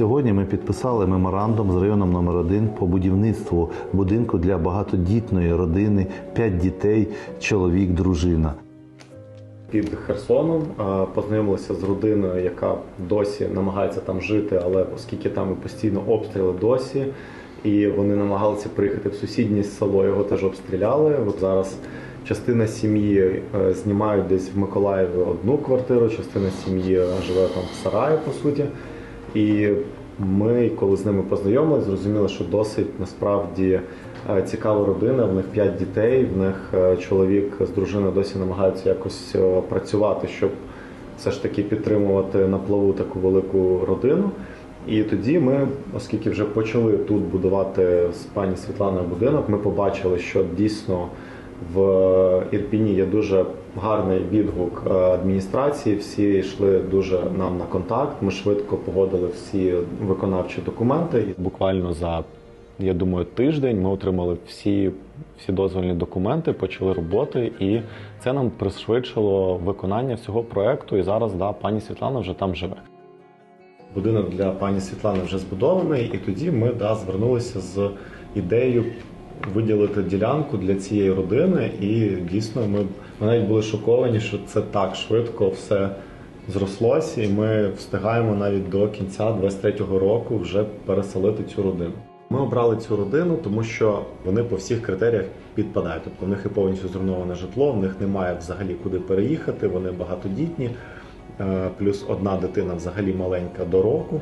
сьогодні ми підписали меморандум з районом номер 1 по будівництву будинку для багатодітної родини, 5 дітей, чоловік, дружина. під Херсоном. е, Познайомилися з родиною, яка досі намагається там жити, але оскільки там постійно обстріли досі, і вони намагалися приїхати в сусіднє село, його теж обстріляли. От зараз частина сім'ї е, знімають десь в Миколаєві одну квартиру, частина сім'ї живе там в Сараї, по суті. І ми, коли з ними познайомилися, зрозуміли, що досить насправді е, цікава родина. В них п'ять дітей. В них е, чоловік з дружиною досі намагаються якось е, працювати, щоб все ж таки підтримувати на плаву таку велику родину. І тоді ми, оскільки вже почали тут будувати з пані Світланою будинок, ми побачили, що дійсно в Ірпіні є дуже гарний відгук е, адміністрації. Всі йшли дуже нам на контакт. Ми швидко погодили всі виконавчі документи. Буквально за я думаю, тиждень ми отримали всі, всі дозвольні документи, почали роботи, і це нам пришвидшило виконання всього проекту. І зараз да, пані Світлана вже там живе. Будинок для пані Світлани вже збудований, і тоді ми да, звернулися з ідеєю виділити ділянку для цієї родини. І дійсно ми, ми навіть були шоковані, що це так швидко все зрослося, і ми встигаємо навіть до кінця 23-го року вже переселити цю родину. Ми обрали цю родину, тому що вони по всіх критеріях підпадають. Тобто в них і повністю зруйноване житло, в них немає взагалі куди переїхати, вони багатодітні, е, плюс одна дитина взагалі маленька до року.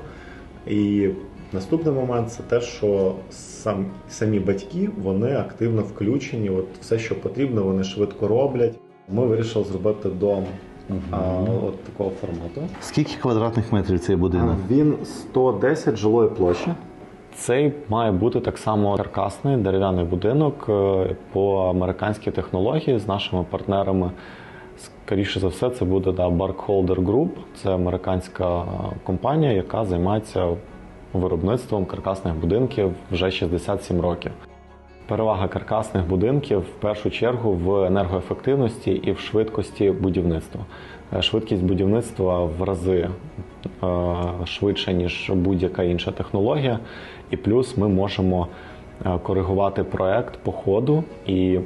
І наступний момент це те, що сам, самі батьки вони активно включені. От все, що потрібно, вони швидко роблять. Ми вирішили зробити дом а, от такого формату. Скільки квадратних метрів цей будинок? Він 110 жилої площі. Цей має бути так само каркасний дерев'яний будинок е, по американській технології з нашими партнерами. Скоріше за все, це буде да, Barkholder Group. Це американська компанія, яка займається виробництвом каркасних будинків вже 67 років. Перевага каркасних будинків в першу чергу в енергоефективності і в швидкості будівництва. Е, Швидкість будівництва в рази е, швидше, ніж будь-яка інша технологія. І плюс ми можемо е, коригувати проект по ходу. І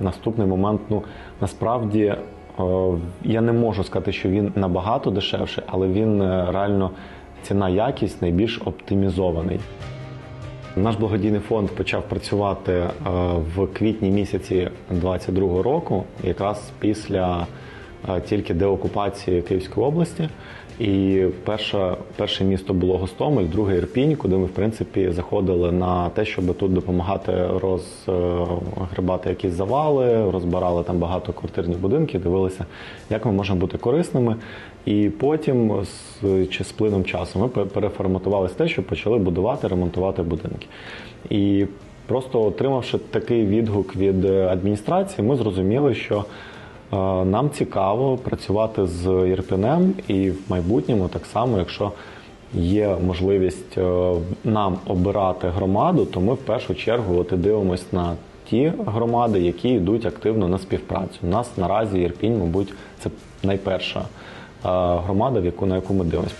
наступний момент, ну насправді е, я не можу сказати, що він набагато дешевший, але він е, реально ціна якість найбільш оптимізований. Наш благодійний фонд почав працювати е, в квітні місяці 22-го року, якраз після е, тільки деокупації Київської області. І перше, перше місто було Гостомель, друге Ірпінь, куди ми в принципі заходили на те, щоб тут допомагати розгребати якісь завали, розбирали там багатоквартирні будинки, дивилися, як ми можемо бути корисними. І потім з чи з плином часу ми пе- переформатувалися те, що почали будувати, ремонтувати будинки. І просто отримавши такий відгук від е, адміністрації, ми зрозуміли, що е, нам цікаво працювати з Ірпінем і в майбутньому так само, якщо є можливість е, нам обирати громаду, то ми в першу чергу от і дивимось на ті громади, які йдуть активно на співпрацю. У нас наразі Ірпінь, мабуть, це найперша е, громада, в яку на яку ми дивимося.